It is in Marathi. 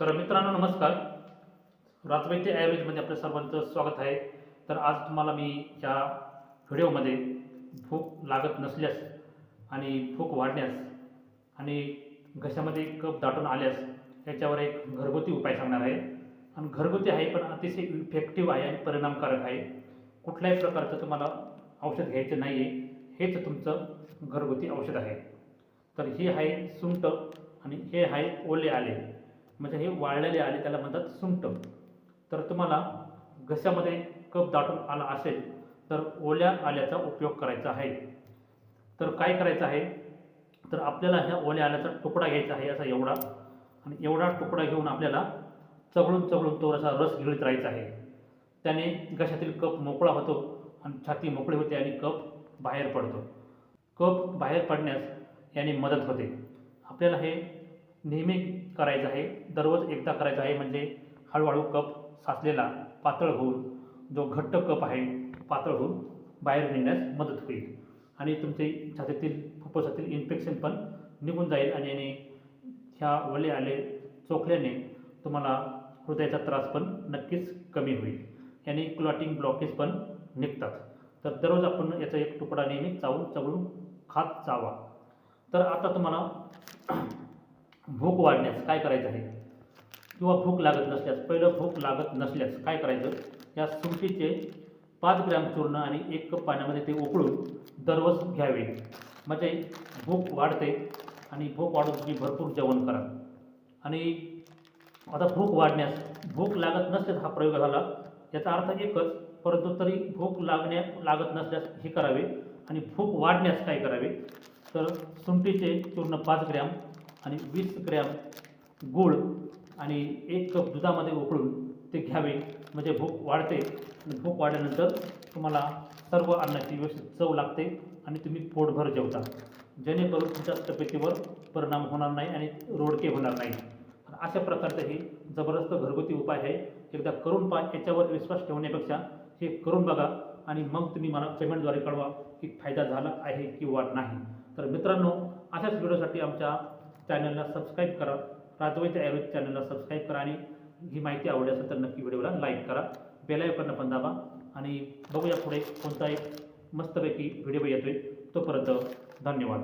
तर मित्रांनो नमस्कार. राजवैद्य आयुर्वेदमध्ये आपल्या सर्वांचं स्वागत आहे. तर आज तुम्हाला मी या व्हिडिओमध्ये भूक लागत नसल्यास आणि भूक वाढण्यास आणि घशामध्ये कप दाटून आल्यास याच्यावर एक घरगुती उपाय सांगणार आहे. आणि घरगुती आहे पण अतिशय इफेक्टिव्ह आहे आणि परिणामकारक आहे. कुठल्याही प्रकारचं तुम्हाला औषध घ्यायचं नाही आहे हेच तुमचं घरगुती औषध आहे. तर हे आहे सुंट आणि हे आहे ओले आले. म्हणजे हे वाळलेले आले त्याला म्हणतात सुंगटं. तर तुम्हाला घशामध्ये कप दाटून आला असेल तर ओल्या आल्याचा उपयोग करायचा आहे. तर काय करायचं आहे? तर आपल्याला ह्या ओल्या आल्याचा तुकडा घ्यायचा आहे असा एवढा. आणि एवढा तुकडा घेऊन आपल्याला चघळून चघळून तो असा रस गिळत राहायचा आहे. त्याने घशातील कप मोकळा होतो आणि छाती मोकळी होते आणि कप बाहेर पडतो. कप बाहेर पडण्यास याने मदत होते. आपल्याला हे नेहमी करायचं आहे दररोज एकदा करायचं आहे म्हणजे हळूहळू कप साचलेला पातळ होऊन जो घट्ट कप आहे पातळ होऊन बाहेर नेण्यास मदत होईल. आणि तुमचे छातीतील फुफ्फुसातील इन्फेक्शन पण निघून जाईल आणि याने ह्या ओले आले चोखल्याने तुम्हाला हृदयाचा त्रास पण नक्कीच कमी होईल. याने क्लॉटिंग ब्लॉकेज पण निघतात. तर दररोज आपण याचा एक तुकडा नेहमी चावून चवळून खात जावा. तर आता तुम्हाला भूक वाढण्यास काय करायचं आहे? किंवा भूक लागत नसल्यास पहिलं भूक लागत नसल्यास काय करायचं? या सुरशीचे पाच ग्रॅम चूर्ण आणि एक कप पाण्यामध्ये ते उकळून दररोज घ्यावे. म्हणजे भूक वाढते आणि भूक वाढून तुम्ही भरपूर जेवण करा. आणि आता भूक वाढण्यास भूक लागत नसल्यास हा प्रयोग झाला. याचा अर्थ एकच परंतु तरी भूक लागण्या लागत नसल्यास हे करावे. आणि भूक वाढण्यास काय करावे? तर सुंठीचे चूर्ण पाच ग्रॅम आणि वीस ग्रॅम गूळ आणि एक कप दुधामध्ये उकळून ते घ्यावे. म्हणजे भूक वाढते. आणि भूक वाढल्यानंतर तुम्हाला सर्व अन्नाची व्यवस्थित चव लागते आणि तुम्ही पोटभर जेवता. जेणेकरून तुमच्या तब्येतीवर परिणाम होणार नाही आणि रोडके होणार नाही. अशा प्रकारचं हे जबरदस्त घरगुती उपाय आहे. एकदा करून पहा. याच्यावर विश्वास ठेवण्यापेक्षा हे करून बघा. आणि मग तुम्ही मला पेमेंटद्वारे कळवा की फायदा झाला आहे किंवा नाही. तर मित्रांनो अशाच व्हिडिओसाठी आमच्या चॅनलला सबस्क्राईब करा. राजवाईच्या आयुर्वेद चॅनलला सबस्क्राईब करा आणि ही माहिती आवडली असेल तर नक्की व्हिडिओला लाईक करा. बेलायकनं पण दाबा आणि बघूया पुढे कोणता एक मस्तपैकी व्हिडिओ येतोय तोपर्यंत धन्यवाद.